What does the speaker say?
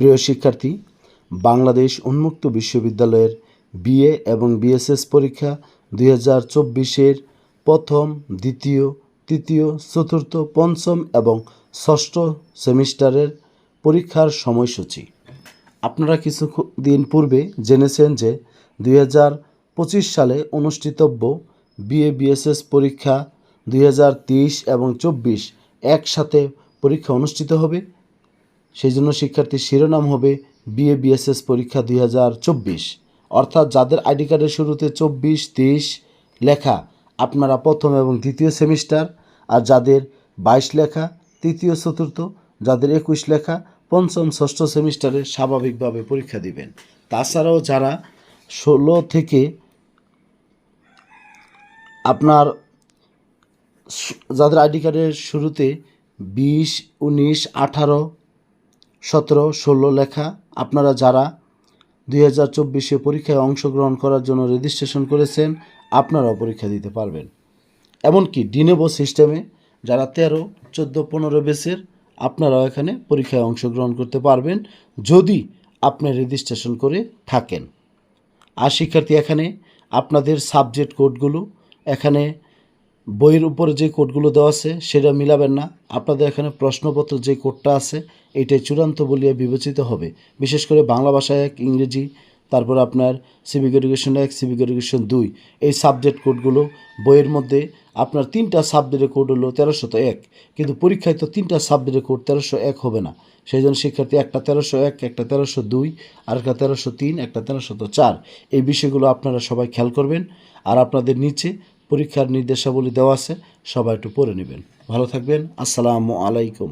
প্রিয় শিক্ষার্থী, বাংলাদেশ উন্মুক্ত বিশ্ববিদ্যালয়ের বিএ এবং বিএসএস পরীক্ষা দুই হাজার চব্বিশের প্রথম, দ্বিতীয়, তৃতীয়, চতুর্থ, পঞ্চম এবং ষষ্ঠ সেমিস্টারের পরীক্ষার সময়সূচি। আপনারা কিছু দিন পূর্বে জেনেছেন যে দুই হাজার পঁচিশ সালে অনুষ্ঠিতব্য বিএ, বিএসএস পরীক্ষা দুই হাজার তেইশ এবং চব্বিশ একসাথে পরীক্ষা অনুষ্ঠিত হবে। সেই জন্য শিক্ষার্থীর শিরোনাম হবে বিএ, বিএসএস পরীক্ষা দুই হাজার চব্বিশ। অর্থাৎ যাদের আইডি কার্ডের শুরুতে চব্বিশ তেইশ লেখা, আপনারা প্রথম এবং দ্বিতীয় সেমিস্টার। আর যাদের বাইশ লেখা, তৃতীয়, চতুর্থ, যাদের একুশ লেখা, পঞ্চম, ষষ্ঠ সেমিস্টারে স্বাভাবিকভাবে পরীক্ষা দিবেন। তাছাড়াও যারা ষোলো থেকে আপনার যাদের আইডি কার্ডের শুরুতে বিশ, উনিশ, আঠারো সতেরো, ষোলো লেখা। আপনারা যারা দুই হাজার চব্বিশে পরীক্ষায় অংশগ্রহণ করার জন্য রেজিস্ট্রেশন করেছেন, আপনারাও পরীক্ষা দিতে পারবেন। এমনকি ডিনেবো সিস্টেমে যারা তেরো, চোদ্দ, পনেরো বেসের আপনারাও এখানে পরীক্ষায় অংশগ্রহণ করতে পারবেন, যদি আপনি রেজিস্ট্রেশন করে থাকেন। আর শিক্ষার্থী এখানে, আপনাদের সাবজেক্ট কোডগুলো এখানে বইয়ের উপরে যে কোডগুলো দেওয়া আছে সেটা মিলাবেন না। আপনাদের এখানে প্রশ্নপত্র যে কোডটা আছে, এটাই চূড়ান্ত বলিয়া বিবেচিত হবে। বিশেষ করে বাংলা ভাষায় এক, ইংরেজি, তারপর আপনার সিভিক এডুকেশন এক সিভিক এডুকেশন দুই। এই সাবজেক্ট কোডগুলো, বইয়ের মধ্যে আপনার তিনটা সাবজেক্টের কোড হলো তেরোশত এক। কিন্তু পরীক্ষায় তো তিনটা সাবজেক্টের কোড তেরোশো এক হবে না। সেই জন্য শিক্ষার্থী একটা তেরোশো এক, একটা তেরোশো দুই, আর একটা তেরোশো তিন, একটা তেরোশত চার। এই বিষয়গুলো আপনারা সবাই খেয়াল করবেন। আর আপনাদের নিচে পরীক্ষার নির্দেশাবলী দেওয়া আছে সবাই একটু পড়ে নেবেন। ভালো থাকবেন আসসালামু আলাইকুম।